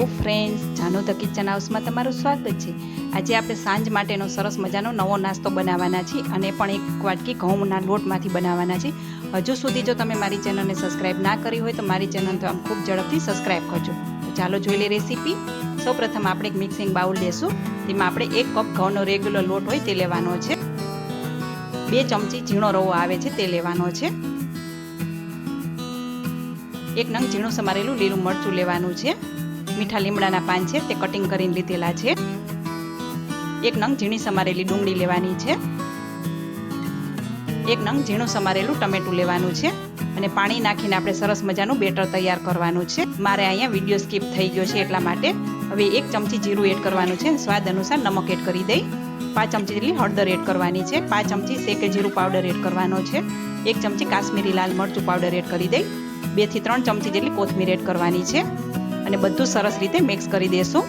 Friends, જાનો the kitchen હાઉસમાં તમારું સ્વાગત છે. આજે આપણે સાંજ માટેનો સરસ મજાનો નવો નાસ્તો બનાવવાના છીએ અને પણ એક વાટકી ઘઉંના લોટમાંથી બનાવવાના છે હજુ સુધી જો તમે મારી ચેનલને સબસ્ક્રાઇબ ના કરી હોય તો મારી ચેનલ તો આમ ખૂબ ઝડપથી સબસ્ક્રાઇબ કરજો. તો ચાલો જોઈ લઈએ રેસીપી. સૌપ્રથમ આપણે એક મિક્સિંગ બાઉલ લેશું. તેમાં આપણે એક કપ ઘઉંનો રેગ્યુલર લોટ હોય તે લેવાનો છે. બે ચમચી ઝીણો રવો આવે છે તે લેવાનો છે. એક નંગ ઝીણું સમારેલું લીલું મરચું લેવાનું છે. મીઠા લીમડાના પાન છે, તે કટિંગ કરીને લીધેલા છે. એક નંગ ઝીણી સમારેલી ડુંગળી લેવાની છે. એક નંગ ઝીણું સમારેલું ટમેટું લેવાનું છે. અને પાણી નાખીને આપણે સરસ મજાનું બેટર તૈયાર કરવાનું છે. મારે અહીંયા વીડિયો સ્કીપ થઈ ગયો છે એટલા માટે હવે એક ચમચી જીરું એડ કરવાનું છે સ્વાદ અનુસાર નમક એડ કરી દઈ. પાંચ ચમચી જેટલી હળદર એડ કરવાની છે. પાંચ ચમચી શેકે જીરું પાવડર એડ કરવાનો છે. એક ચમચી કાશ્મીરી લાલ મરચું પાવડર એડ કરી દઈ. બેથી ત્રણ ચમચી જેટલી કોથમીર એડ કરવાની છે. અને બધું સરસ રીતે મિક્સ કરી દેશું.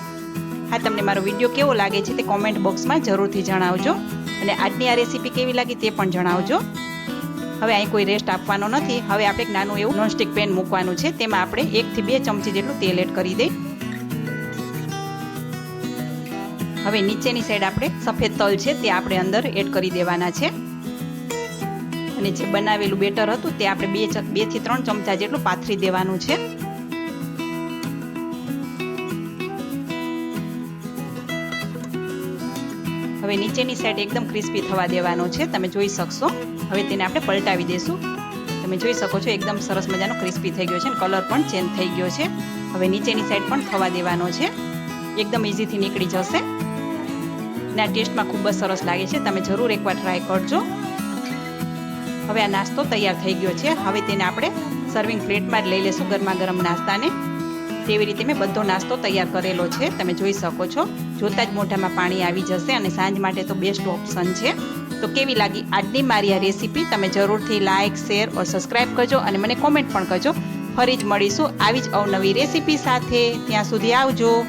હા, તમને મારો વીડિયો કેવો લાગે છે તે કોમેન્ટ બોક્સમાં જરૂરથી જણાવજો. અને આજની આ રેસીપી કેવી લાગી તે પણ જણાવજો. હવે અહીં કોઈ રેસ્ટ આપવાનો નથી. હવે આપણે એક નાનું એવું નોનસ્ટિક પેન મૂકવાનું છે. તેમાં આપણે એકથી બે ચમચી જેટલું તેલ એડ કરી દઈ. હવે નીચેની સાઈડ આપણે સફેદ તલ છે તે આપણે અંદર એડ કરી દેવાના છે. અને જે બનાવેલું બેટર હતું તે આપણે બે બેથી ત્રણ ચમચા જેટલું પાથરી દેવાનું છે. હવે નીચેની સાઈડ એકદમ ક્રિસ્પી થવા દેવાનો છે. તમે જોઈ શકશો. હવે તેને આપણે પલટાવી દઈશું તમે જોઈ શકો છો એકદમ સરસ મજાનો ક્રિસ્પી થઈ ગયો છે અને કલર પણ ચેન્જ થઈ ગયો છે. હવે નીચેની સાઈડ પણ થવા દેવાનો છે. એકદમ ઇઝીથી નીકળી જશે. આ ટેસ્ટમાં ખૂબ જ સરસ લાગે છે. તમે જરૂર એકવાર ટ્રાય કરજો. હવે આ નાસ્તો તૈયાર થઈ ગયો છે. હવે તેને આપણે સર્વિંગ પ્લેટમાં જ લઈ લેશું ગરમા ગરમ નાસ્તાને. તેવી રીતે મેં બધો નાસ્તો તૈયાર કરેલો છે. તમે જોઈ શકો છો. જોતાં જ મોઢામાં પાણી આવી જશે અને સાંજ માટે તો બેસ્ટ ઓપ્શન છે. તો કેવી લાગી આજની મારી આ રેસીપી તમે જરૂરથી લાઇક શેર ઓર સબસ્ક્રાઈબ કરજો અને મને કોમેન્ટ પણ કરજો. ફરી જ મળીશું આવી જ અવનવી રેસીપી સાથે. ત્યાં સુધી આવજો.